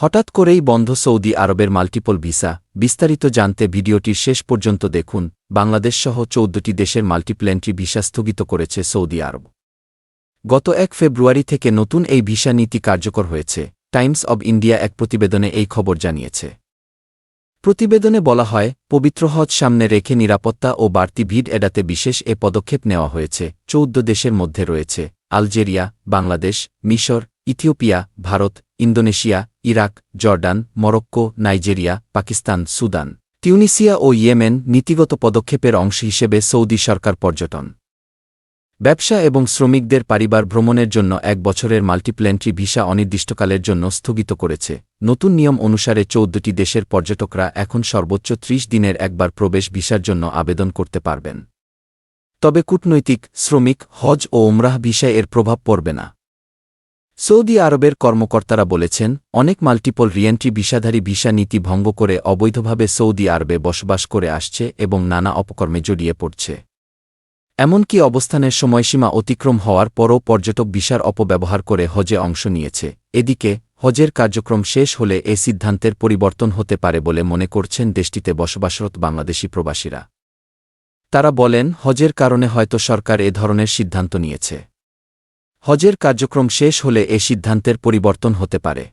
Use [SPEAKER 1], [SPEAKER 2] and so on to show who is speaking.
[SPEAKER 1] হঠাৎ করেই বন্ধ সৌদি আরবের মাল্টিপল ভিসা। বিস্তারিত জানতে ভিডিওটির শেষ পর্যন্ত দেখুন। বাংলাদেশসহ চৌদ্দটি দেশের মাল্টিপ্ল্যান্ট্রি ভিসা স্থগিত করেছে সৌদি আরব। গত এক ফেব্রুয়ারি থেকে নতুন এই ভিসা নীতি কার্যকর হয়েছে, টাইমস অব ইন্ডিয়া এক প্রতিবেদনে এই খবর জানিয়েছে। প্রতিবেদনে বলা হয়, পবিত্র হজ সামনে রেখে নিরাপত্তা ও বাড়তি ভিড় এড়াতে বিশেষ এ পদক্ষেপ নেওয়া হয়েছে। চৌদ্দ দেশের মধ্যে রয়েছে, আলজেরিয়া, বাংলাদেশ, মিশর, Ethiopia, Bharat Indonesia, Iraq, Jordan, Morocco, Nigeria, Pakistan, Sudan Tunisia ও ইয়েমেন নীতিগত পদক্ষেপের অংশ হিসেবে সৌদি সরকার পর্যটন, ব্যবসা এবং শ্রমিকদের পারিবার ভ্রমণের জন্য এক বছরের মাল্টিপ্ল্যান্ট্রি ভিসা অনির্দিষ্টকালের জন্য স্থগিত করেছে। নতুন নিয়ম অনুসারে চৌদ্দটি দেশের পর্যটকরা এখন সর্বোচ্চ ত্রিশ দিনের একবার প্রবেশ ভিসার জন্য আবেদন করতে পারবেন। তবে কূটনৈতিক, শ্রমিক, হজ ও ওমরাহ ভিসায় এর প্রভাব পড়বে না। সৌদি আরবের কর্মকর্তারা বলেছেন, অনেক মাল্টিপল রিয়েন্ট্রি ভিসাধারী ভিসা নীতি ভঙ্গ করে অবৈধভাবে সৌদি আরবে বসবাস করে আসছে এবং নানা অপকর্মে জড়িয়ে পড়ছে। এমনকি অবস্থানের সময়সীমা অতিক্রম হওয়ার পরও পর্যটক ভিসার অপব্যবহার করে হজে অংশ নিয়েছে। এদিকে, হজের কার্যক্রম শেষ হলে এ সিদ্ধান্তের পরিবর্তন হতে পারে বলে মনে করছেন দেশটিতে বসবাসরত বাংলাদেশি প্রবাসীরা। তারা বলেন, হজের কারণে হয়তো সরকার এ ধরনের সিদ্ধান্ত নিয়েছে। হজের কার্যক্রম শেষ হলে এ সিদ্ধান্তের পরিবর্তন হতে পারে।